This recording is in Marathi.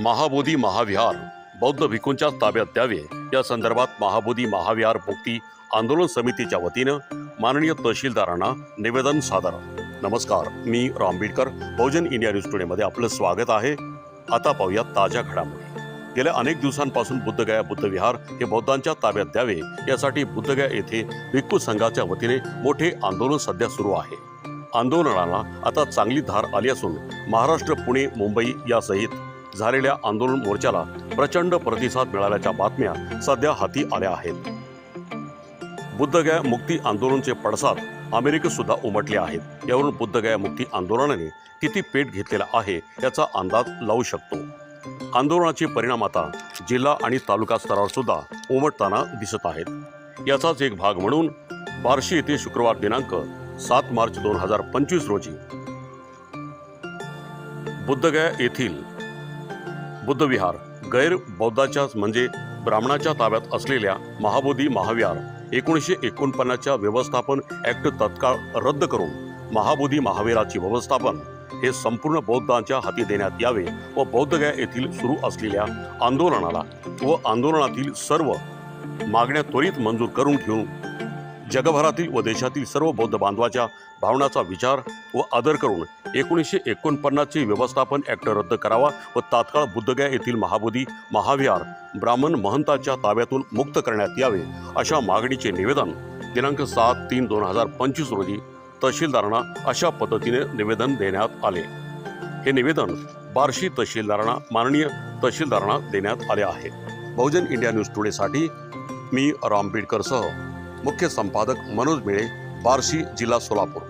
महाबोधी महाविहार. बौद्ध भिकूंच्या ताब्यात द्यावे. या संदर्भात महाबोधी महाविहार मुक्ती आंदोलन समितीच्या वतीनं माननीय तहसीलदारांना निवेदन सादर. नमस्कार मी रामबीडकर बहुजन इंडिया न्यूज टुडेमध्ये आपलं स्वागत आहे. आता पाहूया ताज्या घडामोडी. गेल्या अनेक दिवसांपासून बुद्धगया बुद्धविहार हे बौद्धांच्या ताब्यात द्यावे यासाठी बुद्धगया येथे भिक्खू संघाच्या वतीने मोठे आंदोलन सध्या सुरू आहे. आंदोलनाला आता चांगली धार आली असून महाराष्ट्र पुणे मुंबई यासहित झालेल्या आंदोलन मोर्चाला प्रचंड प्रतिसाद मिळाल्याच्या बातम्या सध्या हाती आल्या आहेत. बुद्धगया मुक्ती आंदोलनचे पडसाद अमेरिकेत सुद्धा उमटले आहेत. यावरून बुद्धगया मुक्ती आंदोलनाने किती पेट घेतलेला आहे याचा अंदाज लावू शकतो. आंदोलनाचे परिणाम आता जिल्हा आणि तालुका स्तरावर सुद्धा उमटताना दिसत आहेत. याचाच एक भाग म्हणून बार्शी येथे शुक्रवार दिनांक सात मार्च दोन हजार पंचवीस रोजी बुद्धगया येथील बुद्धविहार गैर बौद्धाच्याच म्हणजे ब्राह्मणाच्या ताब्यात असलेल्या महाबोधी महाविहार एकोणीसशे एकोणपन्नासच्या व्यवस्थापन ऍक्ट तत्काळ रद्द करून महाबोधी महावीराची व्यवस्थापन हे संपूर्ण बौद्धांच्या हाती देण्यात यावे व बौद्धगया येथील सुरू असलेल्या आंदोलनाला व आंदोलनातील सर्व मागण्या त्वरित मंजूर करून घेऊन जगभरातील व देशातील सर्व बौद्ध बांधवाच्या भावनाचा विचार व आदर करून एकोणीसशे एकोणपन्नासचे व्यवस्थापन ॲक्ट रद्द करावा व तात्काळ बुद्धगया येथील महाबोधी महाविहार ब्राह्मण महंताच्या ताब्यातून मुक्त करण्यात यावे अशा मागणीचे निवेदन दिनांक सात तीन दोन हजार पंचवीस रोजी तहसीलदारांना अशा पद्धतीने निवेदन देण्यात आले. हे निवेदन बार्शी तहसीलदारांना माननीय तहसीलदारांना देण्यात आले आहे. बहुजन इंडिया न्यूज टुडेसाठी मी राम बीडकरसह मुख्य संपादक मनोज मिळे बार्शी जिल्हा सोलापूर।